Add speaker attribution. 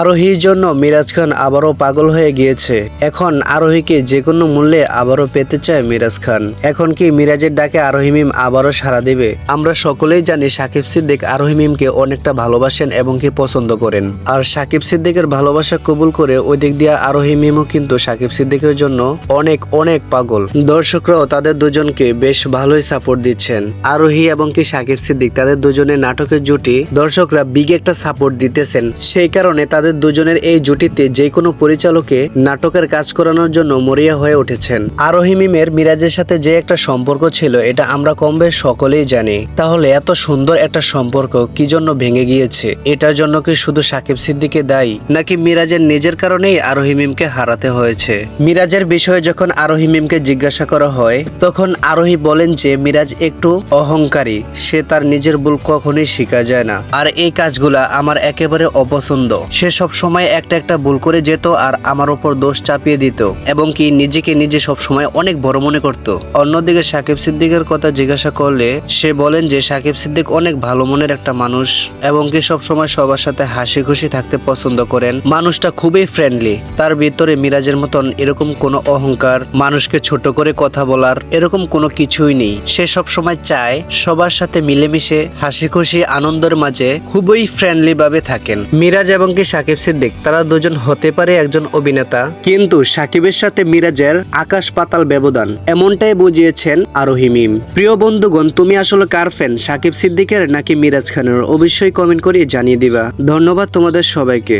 Speaker 1: আরোহীর জন্য মিরাজ খান আবারও পাগল হয়ে গিয়েছে। এখন আরোহীকে যে কোনো মূল্যে আবারও পেতে চায় মিরাজ খান। এখন কি মিরাজের ডাকে আরোহী মিম আবারও সাড়া দিবে? আমরা সকলেই জানি সাকিব সিদ্দিক আরোহী মিমকে অনেকটা ভালোবাসেন এবং কি পছন্দ করেন। আর সাকিব সিদ্দিকের ভালোবাসা কবুল করে ওই দিক দিয়ে আরোহী মিমও কিন্তু সাকিব সিদ্দিকের জন্য অনেক অনেক পাগল। দর্শকরাও তাদের দুজনকে বেশ ভালোই সাপোর্ট দিচ্ছেন। আরোহী এবং কি সাকিব সিদ্দিক তাদের দুজনের নাটকের জুটি দর্শকরা বিগ একটা সাপোর্ট দিতেছেন। সেই কারণে তাদের দুজনের এই জুটিতে যে কোনো পরিচালকে নাটকের কাজ করানোর জন্য মরিয়া হয়ে উঠেছেন। আরোহী মিমের মিরাজের সাথে যে একটা সম্পর্ক ছিল, এটা আমরা কম বেশ সকলেই জানি। তাহলে এত সুন্দর একটা সম্পর্ক কি জন্য ভেঙে গিয়েছে? এটার জন্য কি শুধু সাকিব সিদ্দিকে দায়ী, নাকি মিরাজের নিজের কারণেই আরোহী মিমকে হারাতে হয়েছে? মিরাজের বিষয়ে যখন আরোহী মিমকে জিজ্ঞাসা করা হয়, তখন আরোহী বলেন যে মিরাজ একটু অহংকারী, সে তার নিজের ভুল কখনোই শিখা যায় না। আর এই কাজগুলা আমার একেবারে অপছন্দ। সে সব সময় একটা একটা ভুল করে যেত আর আমার উপর দোষ চাপিয়ে দিত এবং কি নিজেকে নিজে সব সময় অনেক বড় মনে করত। অন্যদিকে সাকিব সিদ্দিকের কথা জিজ্ঞাসা করলে সে বলেন যে সাকিব সিদ্দিক অনেক ভালো মনের একটা মানুষ এবং কি সব সময় সবার সাথে হাসি খুশি থাকতে পছন্দ করেন। মানুষটা খুবই ফ্রেন্ডলি তার ভিতরে মিরাজের মতন এরকম কোনো অহংকার, মানুষকে ছোট করে কথা বলার এরকম কোনো কিছুই নেই। সে সব সময় চায় সবার সাথে মিলেমিশে হাসি খুশি আনন্দের মাঝে খুবই ফ্রেন্ডলি ভাবে থাকেন। মিরাজ এবং কি সাকিব সিদ্দিক। তারা দুজন হতে পারে একজন অভিনেতা। কিন্তু সাকিবের সাথে মিরাজের আকাশ পাতাল ব্যবধান, এমনটাই বুঝিয়েছেন আরোহী মিম। প্রিয় বন্ধুগণ, তুমি আসলে কার ফ্যান, সাকিব সিদ্দিকের নাকি মিরাজ খানের? অবশ্যই কমেন্ট করে জানিয়ে দিবা। ধন্যবাদ তোমাদের সবাইকে।